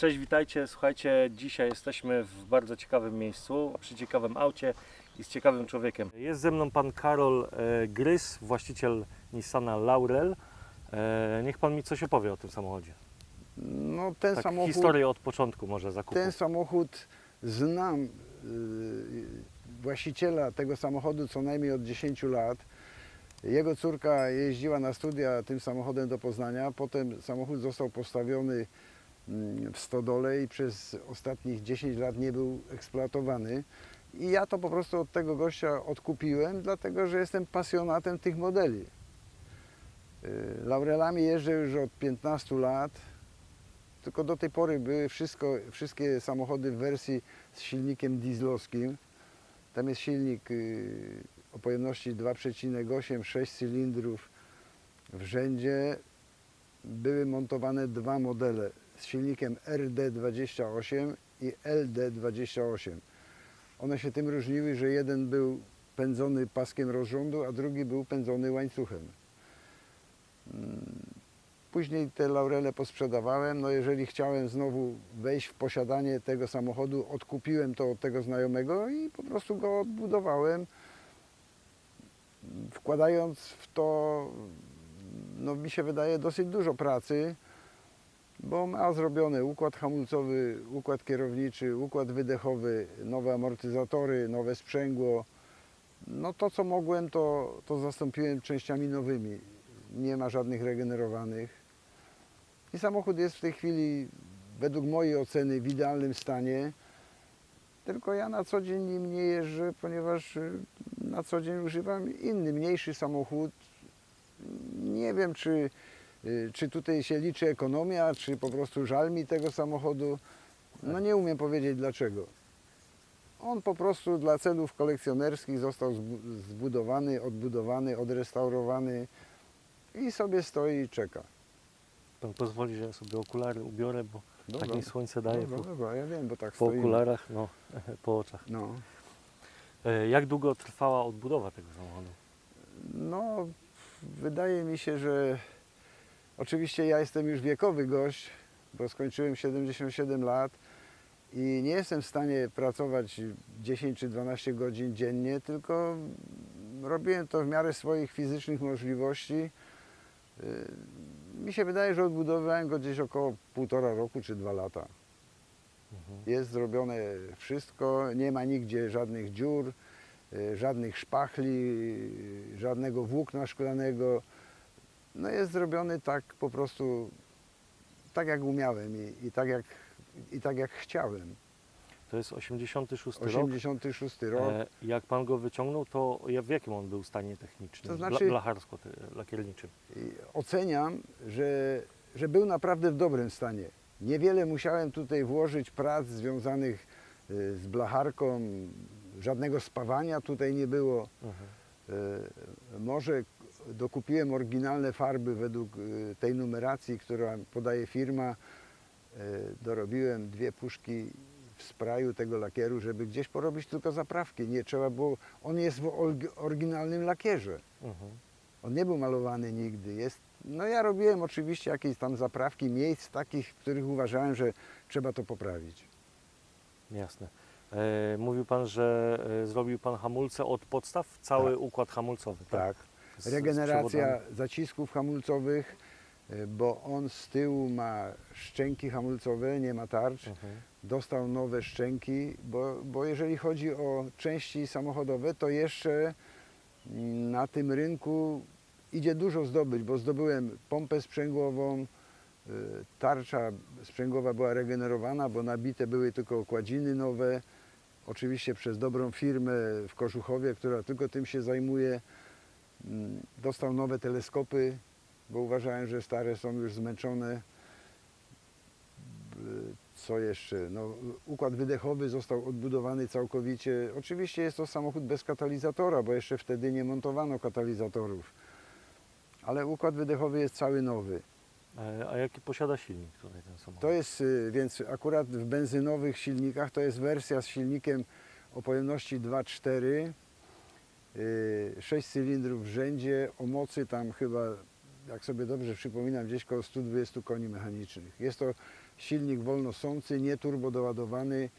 Cześć, witajcie. Słuchajcie, dzisiaj jesteśmy w bardzo ciekawym miejscu, przy ciekawym aucie i z ciekawym człowiekiem. Jest ze mną pan Karol e, Grys, właściciel Nissana Laurel. E, niech pan mi coś opowie o tym samochodzie. No ten Tak, samochód, historię od początku może zakupu. ten samochód znam y, właściciela tego samochodu co najmniej od 10 lat. Jego córka jeździła na studia tym samochodem do Poznania. Potem samochód został postawiony w stodole i przez ostatnich 10 lat nie był eksploatowany. I ja to po prostu od tego gościa odkupiłem, dlatego że jestem pasjonatem tych modeli. Y, Laurelami jeżdżę już od 15 lat. Tylko do tej pory były wszystko, wszystkie samochody w wersji z silnikiem dieslowskim. Tam jest silnik y, o pojemności 2,8, 6 cylindrów w rzędzie. Były montowane dwa modele z silnikiem RD28 i LD28. One się tym różniły, że jeden był pędzony paskiem rozrządu, a drugi był pędzony łańcuchem. Później te laurele posprzedawałem. No jeżeli chciałem znowu wejść w posiadanie tego samochodu, odkupiłem to od tego znajomego i po prostu go odbudowałem, wkładając w to, no mi się wydaje, dosyć dużo pracy, bo ma zrobiony układ hamulcowy, układ kierowniczy, układ wydechowy, nowe amortyzatory, nowe sprzęgło. No to co mogłem, to, to zastąpiłem częściami nowymi. Nie ma żadnych regenerowanych. I samochód jest w tej chwili, według mojej oceny, w idealnym stanie. Tylko ja na co dzień nim nie jeżdżę, ponieważ y, na co dzień używam inny, mniejszy samochód. Nie wiem, czy, czy tutaj się liczy ekonomia, czy po prostu żal mi tego samochodu. No nie umiem powiedzieć dlaczego. On po prostu dla celów kolekcjonerskich został zbu- zbudowany, odbudowany, odrestaurowany i sobie stoi i czeka. Pan pozwoli, że ja sobie okulary ubiorę, bo tak mi słońce daje dobra, po, dobra, ja wiem, bo tak po stoimy. okularach, no, po oczach. No. E, jak długo trwała odbudowa tego samochodu? no, wydaje mi się, że oczywiście ja jestem już wiekowy gość, bo skończyłem 77 lat i nie jestem w stanie pracować 10 czy 12 godzin dziennie, tylko robiłem to w miarę swoich fizycznych możliwości. Y, Mi się wydaje, że odbudowałem go gdzieś około półtora roku czy dwa lata. Mhm. Jest zrobione wszystko, nie ma nigdzie żadnych dziur, y, żadnych szpachli, y, żadnego włókna szklanego. No jest zrobiony tak po prostu, tak jak umiałem i, i, tak, jak, i tak jak chciałem. To jest 86 rok. 86 rok. E, jak pan go wyciągnął, to w jakim on był stanie technicznym? To znaczy- Blacharsko-lakierniczym. Oceniam, że, że był naprawdę w dobrym stanie. Niewiele musiałem tutaj włożyć prac związanych y, z blacharką, żadnego spawania tutaj nie było. Mhm. E, Może dokupiłem oryginalne farby według e, tej numeracji, którą podaje firma. E, Dorobiłem dwie puszki w spraju tego lakieru, żeby gdzieś porobić tylko zaprawki. Nie trzeba było, on jest w oryginalnym lakierze. Mhm. On nie był malowany nigdy. Jest, no ja robiłem oczywiście jakieś tam zaprawki miejsc takich, w których uważałem, że trzeba to poprawić. Jasne. E, mówił pan, że e, zrobił pan hamulce od podstaw, cały Tak. układ hamulcowy. Tak. Z- z Regeneracja przewodami. zacisków hamulcowych, y, bo on z tyłu ma szczęki hamulcowe, nie ma tarcz. Mhm. Dostał nowe szczęki, bo, bo jeżeli chodzi o części samochodowe, to jeszcze mm, na tym rynku idzie dużo zdobyć, bo zdobyłem pompę sprzęgłową, y, tarcza sprzęgłowa była regenerowana, bo nabite były tylko okładziny nowe, oczywiście przez dobrą firmę w Koszuchowie, która tylko tym się zajmuje. Mm, Dostał nowe teleskopy, bo uważałem, że stare są już zmęczone. B- Co jeszcze? No, układ wydechowy został odbudowany całkowicie. Oczywiście jest to samochód bez katalizatora, bo jeszcze wtedy nie montowano katalizatorów. Ale układ wydechowy jest cały nowy. E, a jaki posiada silnik tutaj ten samochód? To jest, y, więc akurat w benzynowych silnikach to jest wersja z silnikiem o pojemności 2,4, y, 6 cylindrów w rzędzie, o mocy tam chyba, jak sobie dobrze przypominam, gdzieś koło 120 koni mechanicznych. Jest to silnik wolnosący, nie turbo doładowany.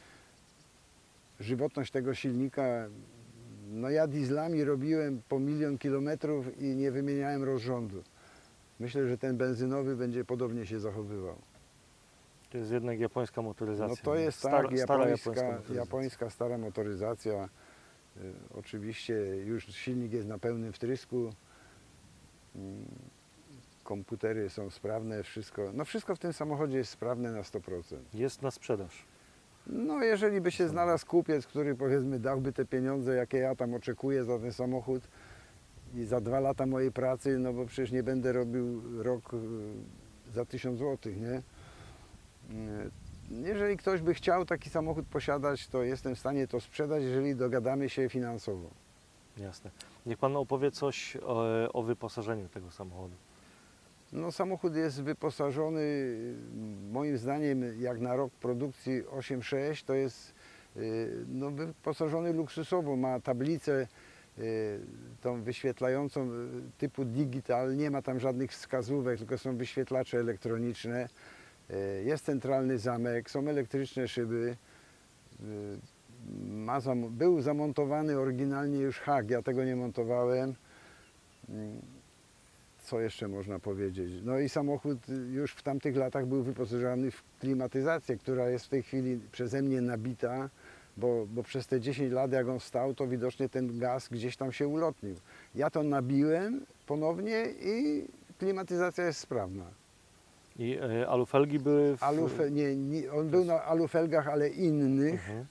Żywotność tego silnika, no ja dieslami robiłem po milion kilometrów i nie wymieniałem rozrządu. Myślę, że ten benzynowy będzie podobnie się zachowywał. To jest jednak japońska motoryzacja. No to jest Stara- tak, stara japońska, motoryzacja. japońska stara motoryzacja. Y, Oczywiście już silnik jest na pełnym wtrysku. Mm, Komputery są sprawne, wszystko. No wszystko w tym samochodzie jest sprawne na 100%. Jest na sprzedaż. No jeżeli by się znalazł kupiec, który powiedzmy dałby te pieniądze, jakie ja tam oczekuję za ten samochód i za dwa lata mojej pracy, no bo przecież nie będę robił rok y, za 1000 zł, nie? Jeżeli ktoś by chciał taki samochód posiadać, to jestem w stanie to sprzedać, jeżeli dogadamy się finansowo. Jasne. Niech Pan opowie coś o, o wyposażeniu tego samochodu. No, samochód jest wyposażony, moim zdaniem, jak na rok produkcji 8.6, to jest y, no, wyposażony luksusowo. Ma tablicę y, tą wyświetlającą y, typu digital, nie ma tam żadnych wskazówek, tylko są wyświetlacze elektroniczne. Y, Jest centralny zamek, są elektryczne szyby. Ma zam- był zamontowany oryginalnie już hak, ja tego nie montowałem. Mm, co jeszcze można powiedzieć? No i samochód już w tamtych latach był wyposażony w klimatyzację, która jest w tej chwili przeze mnie nabita, bo, bo przez te 10 lat jak on stał, to widocznie ten gaz gdzieś tam się ulotnił. Ja to nabiłem ponownie i klimatyzacja jest sprawna. I e, alufelgi były w... Alufe, nie, nie, on był na alufelgach, ale innych, Mhm.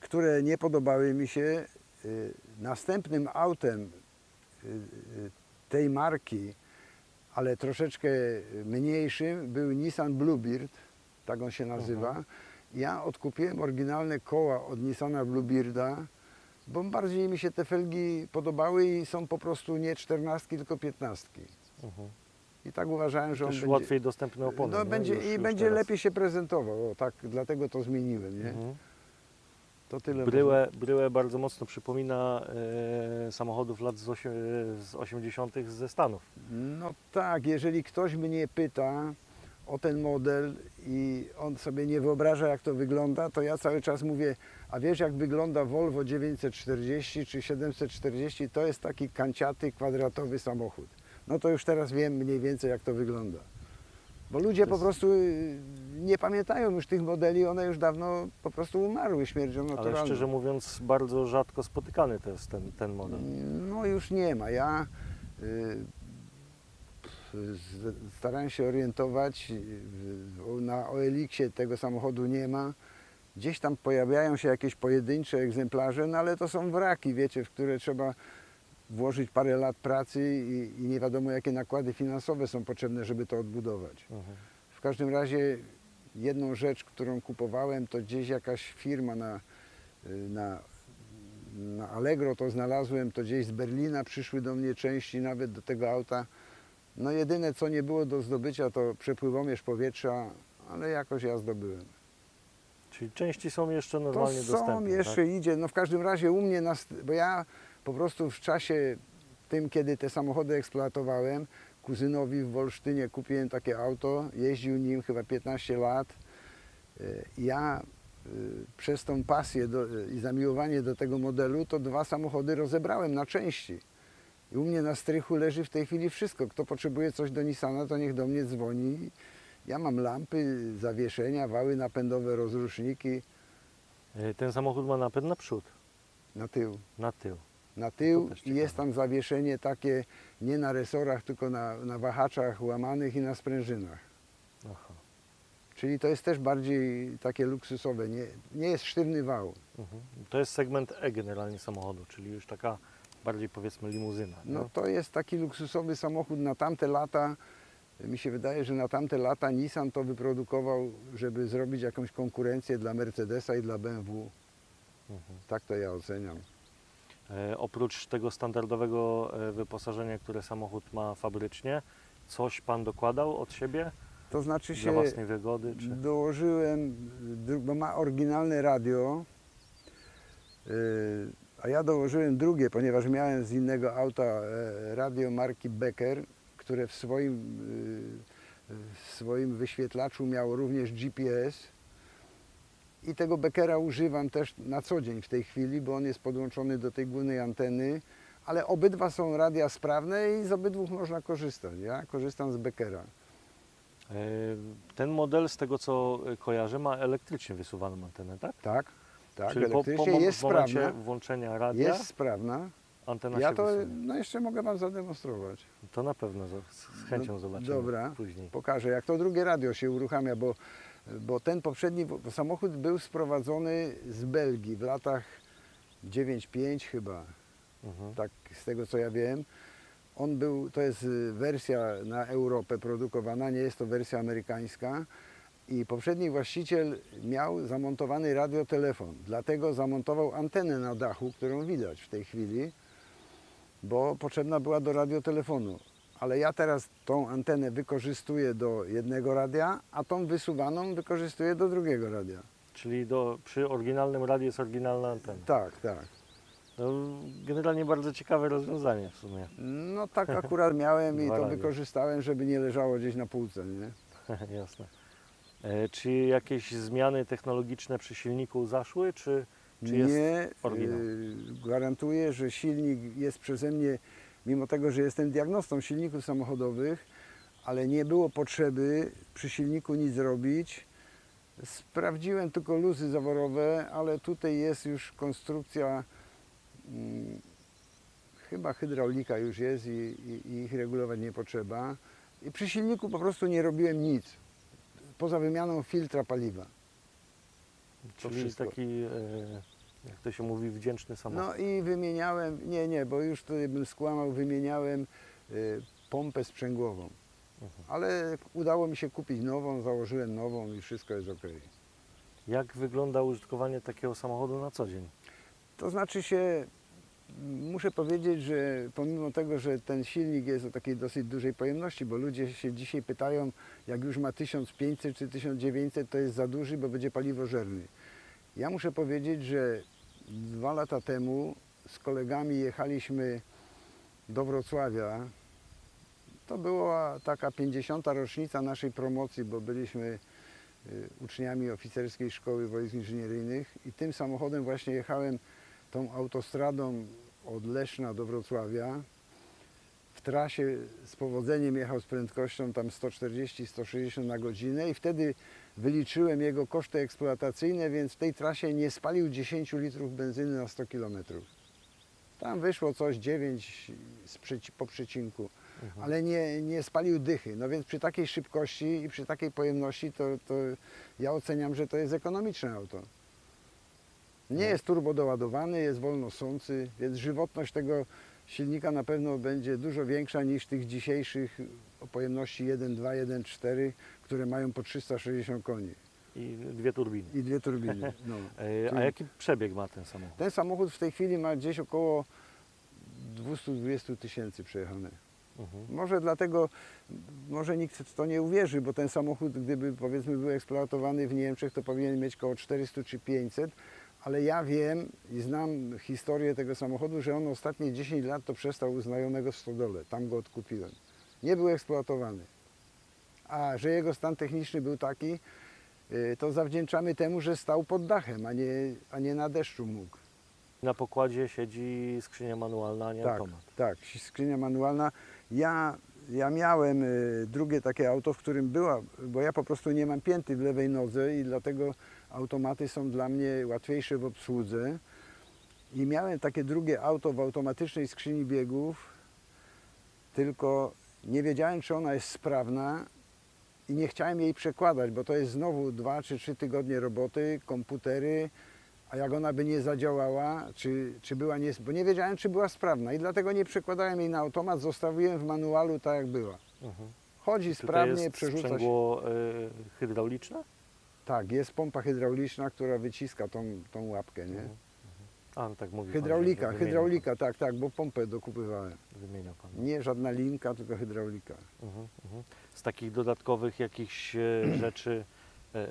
które nie podobały mi się. Y, Następnym autem y, y, tej marki, ale troszeczkę mniejszym, był Nissan Bluebird, tak on się nazywa. Mhm. Ja odkupiłem oryginalne koła od Nissana Bluebirda, bo bardziej mi się te felgi podobały i są po prostu nie czternastki, tylko piętnastki. Mhm. I tak uważałem, że on Też będzie, łatwiej dostępne opony. no, nie? będzie, Już- i już będzie teraz. lepiej się prezentował. O, tak, dlatego to zmieniłem. Nie? Mhm. To tyle. Bryłę, bryłę bardzo mocno przypomina e, samochodów lat z, osie, z 80. ze Stanów. No tak, jeżeli ktoś mnie pyta o ten model i on sobie nie wyobraża jak to wygląda, to ja cały czas mówię, a wiesz jak wygląda Volvo 940 czy 740, to jest taki kanciaty, kwadratowy samochód. No to już teraz wiem mniej więcej jak to wygląda. Bo ludzie po prostu y, nie pamiętają już tych modeli, one już dawno po prostu umarły śmiercią Ale naturalną. szczerze mówiąc, bardzo rzadko spotykany to jest ten, ten model. No już nie ma. Ja y, starałem się orientować. y, Na OLX-ie tego samochodu nie ma. Gdzieś tam pojawiają się jakieś pojedyncze egzemplarze, no ale to są wraki, wiecie, w które trzeba włożyć parę lat pracy i, i nie wiadomo jakie nakłady finansowe są potrzebne, żeby to odbudować. Mhm. W każdym razie jedną rzecz, którą kupowałem, to gdzieś jakaś firma na, y, na, na Allegro to znalazłem, to gdzieś z Berlina przyszły do mnie części nawet do tego auta. No jedyne co nie było do zdobycia to przepływomierz powietrza, ale jakoś ja zdobyłem. Czyli części są jeszcze To normalnie są, dostępne. jeszcze tak? idzie, no w każdym razie u mnie, na, st- bo ja po prostu w czasie tym, kiedy te samochody eksploatowałem, kuzynowi w Wolsztynie kupiłem takie auto, jeździł nim chyba 15 lat. Y, Ja y, przez tą pasję do, i zamiłowanie do tego modelu, to dwa samochody rozebrałem na części. I u mnie na strychu leży w tej chwili wszystko. Kto potrzebuje coś do Nissana, to niech do mnie dzwoni. Ja mam lampy, zawieszenia, wały napędowe, rozruszniki E, Ten samochód ma napęd na przód, na tył. na tył. Na tył też i jest tam zawieszenie takie nie na resorach, tylko na, na wahaczach łamanych i na sprężynach. Aha. Czyli to jest też bardziej takie luksusowe, nie, nie jest sztywny wał. Mhm. To jest segment E generalnie samochodu, czyli już taka bardziej powiedzmy limuzyna. nie? No to jest taki luksusowy samochód na tamte lata. Mi się wydaje, że na tamte lata Nissan to wyprodukował, żeby zrobić jakąś konkurencję dla Mercedesa i dla BMW. Mhm. Tak to ja oceniam. E, oprócz tego standardowego e, wyposażenia, które samochód ma fabrycznie, coś Pan dokładał od siebie To znaczy dla się własnej wygody? Czy... dołożyłem, bo ma oryginalne radio, yy, a ja dołożyłem drugie, ponieważ miałem z innego auta e, radio marki Becker, które w swoim w swoim wyświetlaczu miał również GPS. I tego Beckera używam też na co dzień w tej chwili, bo on jest podłączony do tej głównej anteny, ale obydwa są radia sprawne i z obydwu można korzystać. Ja korzystam z Beckera. E, Ten model, z tego co kojarzę, ma elektrycznie wysuwaną antenę, tak? Tak, tak, Czyli po, po, elektrycznie mom- jest sprawna. włączenia radia Jest sprawna. antena Ja to no jeszcze mogę Wam zademonstrować. To na pewno z z chęcią No, zobaczymy dobra. później. Pokażę, jak to drugie radio się uruchamia, bo, bo ten poprzedni samochód był sprowadzony z Belgii w latach 9-5 chyba, Mhm. tak z tego co ja wiem. On był, to jest y, wersja na Europę produkowana, nie jest to wersja amerykańska. I poprzedni właściciel miał zamontowany radiotelefon, dlatego zamontował antenę na dachu, którą widać w tej chwili, bo potrzebna była do radiotelefonu. Ale ja teraz tą antenę wykorzystuję do jednego radia, a tą wysuwaną wykorzystuję do drugiego radia. Czyli do, przy oryginalnym radiu jest oryginalna antena. Tak, tak. No, generalnie bardzo ciekawe rozwiązanie w sumie. No tak akurat miałem i Dwa to radia. wykorzystałem, żeby nie leżało gdzieś na półce, nie? Jasne. E, czy jakieś zmiany technologiczne przy silniku zaszły, czy, czy jest nie, oryginał? y, gwarantuję, że silnik jest przeze mnie, mimo tego, że jestem diagnostą silników samochodowych, ale nie było potrzeby przy silniku nic robić. Sprawdziłem tylko luzy zaworowe, ale tutaj jest już konstrukcja, mm, chyba hydraulika już jest i, i, i ich regulować nie potrzeba. I przy silniku po prostu nie robiłem nic, poza wymianą filtra paliwa. to Czyli wszystko. taki, e, jak to się mówi, wdzięczny samochód. No i wymieniałem, nie, nie, bo już tutaj bym skłamał, wymieniałem y, pompę sprzęgłową. Mhm. Ale udało mi się kupić nową, założyłem nową i wszystko jest ok. Jak wygląda użytkowanie takiego samochodu na co dzień? To znaczy się, muszę powiedzieć, że pomimo tego, że ten silnik jest o takiej dosyć dużej pojemności, bo ludzie się dzisiaj pytają, jak już ma 1500 czy 1900, to jest za duży, bo będzie paliwożerny. Ja muszę powiedzieć, że dwa lata temu z kolegami jechaliśmy do Wrocławia. To była taka 50. rocznica naszej promocji, bo byliśmy y, uczniami oficerskiej szkoły wojsk inżynieryjnych i tym samochodem właśnie jechałem tą autostradą od Leszna do Wrocławia. W trasie z powodzeniem jechał z prędkością tam 140-160 na godzinę i wtedy wyliczyłem jego koszty eksploatacyjne, więc w tej trasie nie spalił 10 litrów benzyny na 100 km. Tam wyszło coś 9 z przeci- po przecinku, Mhm. ale nie, nie spalił dychy. No więc przy takiej szybkości i przy takiej pojemności to, to ja oceniam, że to jest ekonomiczne auto. Nie No. jest turbo doładowany, jest wolno sący, więc żywotność tego silnika na pewno będzie dużo większa niż tych dzisiejszych o pojemności 1.2, 1.4, które mają po 360 koni I dwie turbiny. i dwie turbiny. No. E, a jaki przebieg ma ten samochód? Ten samochód w tej chwili ma gdzieś około 220 tysięcy przejechane. Mhm. Może dlatego, może nikt w to nie uwierzy, bo ten samochód, gdyby powiedzmy był eksploatowany w Niemczech, to powinien mieć około 400 czy 500, ale ja wiem i znam historię tego samochodu, że on ostatnie 10 lat to przestał u znajomego w Stodole, tam go odkupiłem. Nie był eksploatowany. A że jego stan techniczny był taki, y, to zawdzięczamy temu, że stał pod dachem, a nie, a nie na deszczu mógł. Na pokładzie siedzi skrzynia manualna, a nie Tak, automat. tak, skrzynia manualna. Ja, ja miałem y, drugie takie auto, w którym była, bo ja po prostu nie mam pięty w lewej nodze i dlatego automaty są dla mnie łatwiejsze w obsłudze. I miałem takie drugie auto w automatycznej skrzyni biegów, tylko nie wiedziałem, czy ona jest sprawna i nie chciałem jej przekładać, bo to jest znowu dwa czy trzy tygodnie roboty, komputery, a jak ona by nie zadziałała, czy, czy była nie, bo nie wiedziałem, czy była sprawna i dlatego nie przekładałem jej na automat, zostawiłem w manualu tak jak była. Mhm. Chodzi Czy to sprawnie, jest przerzuca się. sprzęgło e, hydrauliczne? Tak, jest pompa hydrauliczna, która wyciska tą, tą łapkę, nie? Mhm. A, no tak mówi pan, Hydraulika, że wymieniał hydraulika, tak, tak, bo pompę dokupywałem. Pan, wymieniał pan. Nie żadna linka, tylko hydraulika. Mhm, mhm. Z takich dodatkowych jakichś e, rzeczy, e,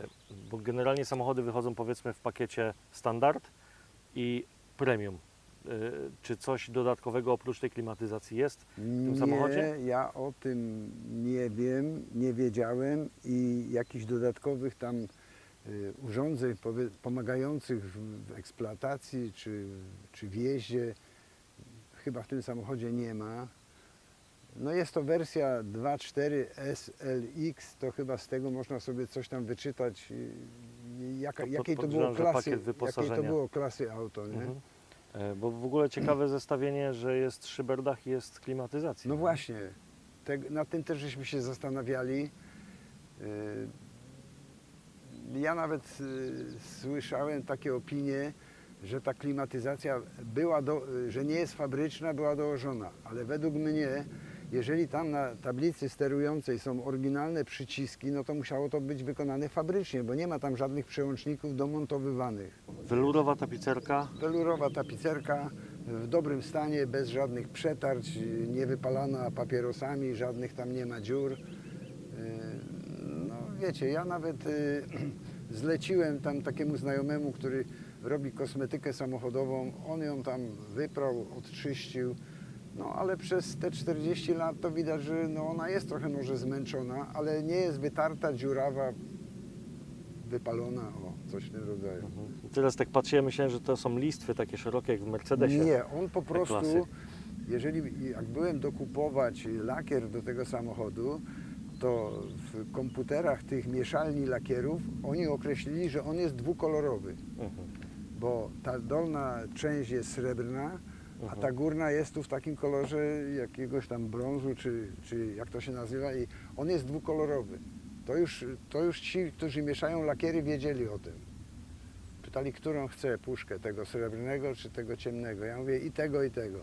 bo generalnie samochody wychodzą powiedzmy w pakiecie standard i premium. czy coś dodatkowego oprócz tej klimatyzacji jest? tym nie, samochodzie? ja o tym nie wiem, nie wiedziałem i jakichś dodatkowych tam urządzeń powie- pomagających w, eksploatacji czy, czy w jeździe chyba w tym samochodzie nie ma. No jest to wersja 2.4 SLX, to chyba z tego można sobie coś tam wyczytać, y, jaka, To jakiej to było klasy, jakiej to było klasy auto, nie? Mhm. E, Bo w ogóle ciekawe zestawienie, że jest szyberdach i jest klimatyzacja. No właśnie, te, nad tym też żeśmy się zastanawiali. Ja nawet yy, słyszałem takie opinie, że ta klimatyzacja była, do, że nie jest fabryczna, była dołożona, ale według mnie, jeżeli tam na tablicy sterującej są oryginalne przyciski, no to musiało to być wykonane fabrycznie, bo nie ma tam żadnych przełączników domontowywanych. Welurowa tapicerka, Welurowa tapicerka w dobrym stanie, bez żadnych przetarć, nie wypalana papierosami, żadnych tam nie ma dziur. Wiecie, ja nawet yy, zleciłem tam takiemu znajomemu, który robi kosmetykę samochodową, on ją tam wyprał, odczyścił. No ale przez te 40 lat to widać, że no, ona jest trochę może zmęczona, ale nie jest wytarta, dziurawa, wypalona, o, coś w tym rodzaju. Teraz tak patrzyłem, myślałem, że to są listwy takie szerokie jak w Mercedesie. Nie, on po prostu, jeżeli jak byłem dokupować lakier do tego samochodu, to w komputerach tych mieszalni lakierów oni określili, że on jest dwukolorowy, Mhm. bo ta dolna część jest srebrna, a Mhm. ta górna jest tu w takim kolorze jakiegoś tam brązu, czy, czy jak to się nazywa, i on jest dwukolorowy. To już, to już ci, którzy mieszają lakiery, wiedzieli o tym. Pytali, którą chce puszkę, tego srebrnego czy tego ciemnego. Ja mówię i tego, i tego.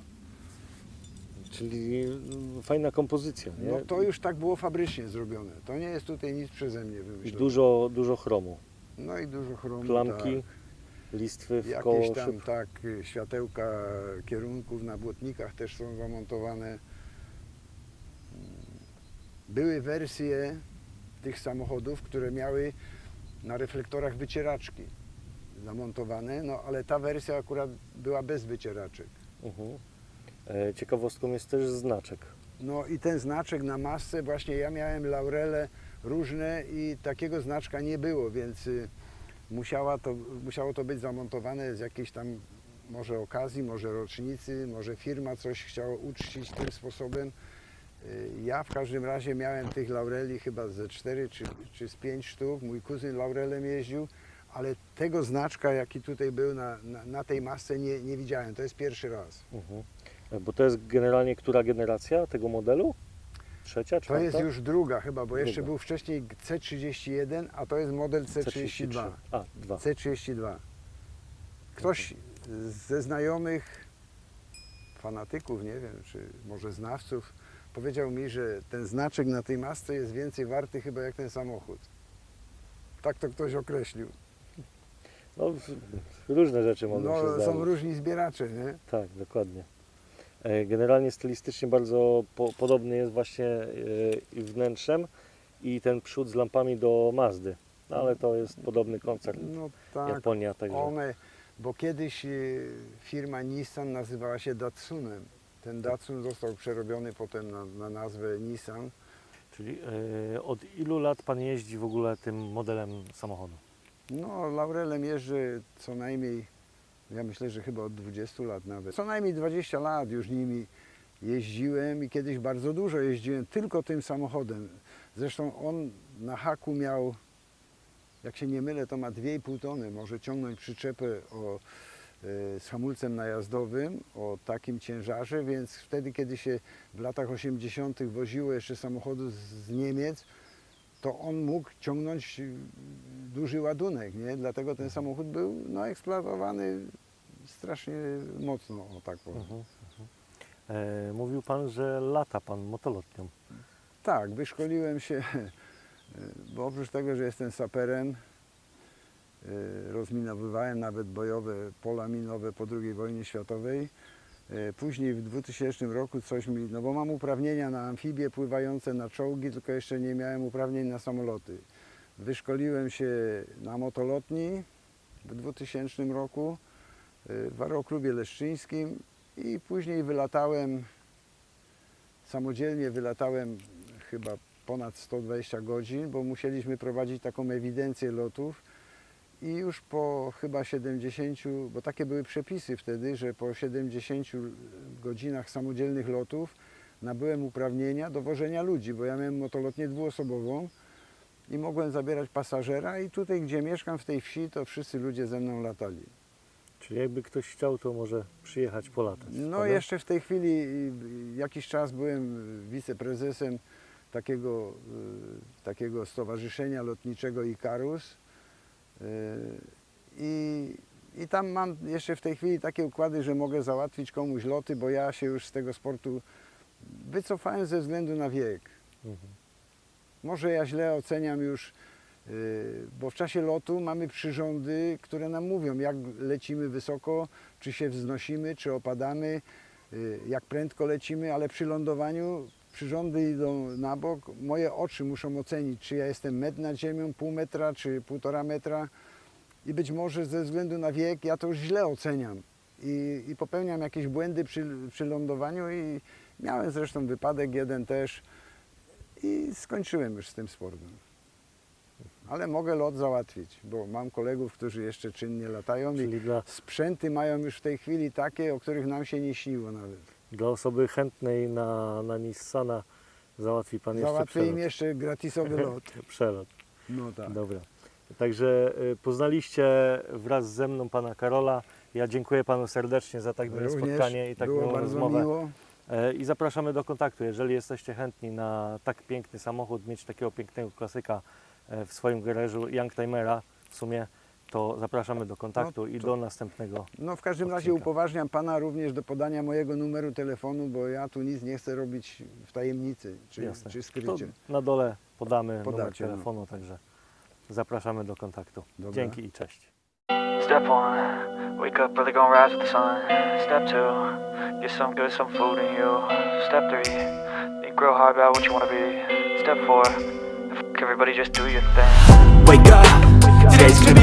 Czyli mm, fajna kompozycja, nie? No to już tak było fabrycznie zrobione. To nie jest tutaj nic przeze mnie I wymyślone. dużo, dużo chromu. No i dużo chromu. Klamki, listwy Tak. w koło Jakieś tam szyb. tak, y, światełka kierunków na błotnikach też są zamontowane. Mm. Były wersje tych samochodów, które miały na reflektorach wycieraczki zamontowane, no ale ta wersja akurat była bez wycieraczek. Mhm. E, Ciekawostką jest też znaczek. No i ten znaczek na masce, właśnie ja miałem laurele różne i takiego znaczka nie było, więc y, musiała to, musiało to być zamontowane z jakiejś tam może okazji, może rocznicy, może firma coś chciała uczcić tym sposobem. Y, Ja w każdym razie miałem tych laureli chyba ze 4 czy, czy z 5 sztuk. Mój kuzyn laurelem jeździł, ale tego znaczka, jaki tutaj był na, na, na tej masce nie, nie widziałem. To jest pierwszy raz. Mhm. E, Bo to jest generalnie która generacja tego modelu? Trzecia, To czwarta? jest już druga chyba, bo jeszcze Druga. był wcześniej C31, a to jest model C32. A, dwa. C32. Ktoś ze znajomych, fanatyków, nie wiem, czy może znawców, powiedział mi, że ten znaczek na tej masce jest więcej warty chyba jak ten samochód. Tak to ktoś określił. No, różne rzeczy mogą się No, zdarzyć. są różni zbieracze, nie? Tak, dokładnie. E, Generalnie stylistycznie bardzo po, podobny jest właśnie e, i wnętrzem i ten przód z lampami do Mazdy. No, ale to jest podobny koncert. No tak, Japonia, także. one, bo kiedyś y, firma Nissan nazywała się Datsunem. Ten Datsun został przerobiony potem na, na nazwę Nissan. Czyli e, od ilu lat Pan jeździ w ogóle tym modelem samochodu? No, Laurelem jeżdżę co najmniej, ja myślę, że chyba od 20 lat nawet. Co najmniej 20 lat już nimi jeździłem i kiedyś bardzo dużo jeździłem tylko tym samochodem. Zresztą on na haku miał, jak się nie mylę, to ma 2,5 tony. Może ciągnąć przyczepę o, e, z hamulcem najazdowym o takim ciężarze, więc wtedy, kiedy się w latach 80. woziło jeszcze samochody z Niemiec, to on mógł ciągnąć y, duży ładunek, nie? Dlatego ten samochód był no, eksploatowany strasznie mocno, o tak powiem. Mhm, mhm. E, mówił Pan, że lata Pan motolotnią. Tak, wyszkoliłem się, bo oprócz tego, że jestem saperem, y, rozminowywałem nawet bojowe pola minowe po II wojnie światowej. Y, Później w 2000 roku coś mi, no bo mam uprawnienia na amfibie pływające, na czołgi, tylko jeszcze nie miałem uprawnień na samoloty. Wyszkoliłem się na motolotni w 2000 roku y, w aeroklubie leszczyńskim i później wylatałem, samodzielnie wylatałem chyba ponad 120 godzin, bo musieliśmy prowadzić taką ewidencję lotów i już po chyba 70, bo takie były przepisy wtedy, że po 70 godzinach samodzielnych lotów nabyłem uprawnienia do wożenia ludzi, bo ja miałem motolotnię dwuosobową i mogłem zabierać pasażera i tutaj, gdzie mieszkam w tej wsi, to wszyscy ludzie ze mną latali. Czyli jakby ktoś chciał, to może przyjechać polatać. No prawda? jeszcze w tej chwili y, jakiś czas byłem wiceprezesem takiego, y, takiego stowarzyszenia lotniczego Ikarus i, i tam mam jeszcze w tej chwili takie układy, że mogę załatwić komuś loty, bo ja się już z tego sportu wycofałem ze względu na wiek. Mhm. Może ja źle oceniam już, y, bo w czasie lotu mamy przyrządy, które nam mówią, jak lecimy wysoko, czy się wznosimy, czy opadamy, y, jak prędko lecimy, ale przy lądowaniu przyrządy idą na bok. Moje oczy muszą ocenić, czy ja jestem metr nad ziemią, pół metra, czy półtora metra. I być może ze względu na wiek ja to już źle oceniam i, i popełniam jakieś błędy przy, przy lądowaniu i miałem zresztą wypadek jeden też i skończyłem już z tym sportem. Ale mogę lot załatwić, bo mam kolegów, którzy jeszcze czynnie latają i Czyli dla, sprzęty mają już w tej chwili takie, o których nam się nie śniło nawet. Dla osoby chętnej na, na Nissana załatwi Pan jeszcze Załatwię im przelot. jeszcze gratisowy lot. przelot. No tak. Dobra. Także y, poznaliście wraz ze mną Pana Karola. Ja dziękuję Panu serdecznie za tak miłe Również spotkanie i tak było miłą bardzo rozmowę. miło. E, I zapraszamy do kontaktu. Jeżeli jesteście chętni na tak piękny samochód, mieć takiego pięknego klasyka e, w swoim garażu Youngtimera w sumie, to zapraszamy do kontaktu i to- do następnego. No w każdym razie odcinka. upoważniam Pana również do podania mojego numeru telefonu, bo ja tu nic nie chcę robić w tajemnicy czy, Jasne. czy To skrycie. na dole podamy numer Podacie, no. telefonu, także zapraszamy do kontaktu. Dobra. Dzięki i cześć. Step one, wake up early, gonna rise with the sun. Step two, get some good, some food in you. Step three, think real hard about what you wanna be. Step four, everybody, just do your thing. Wake up, today's gonna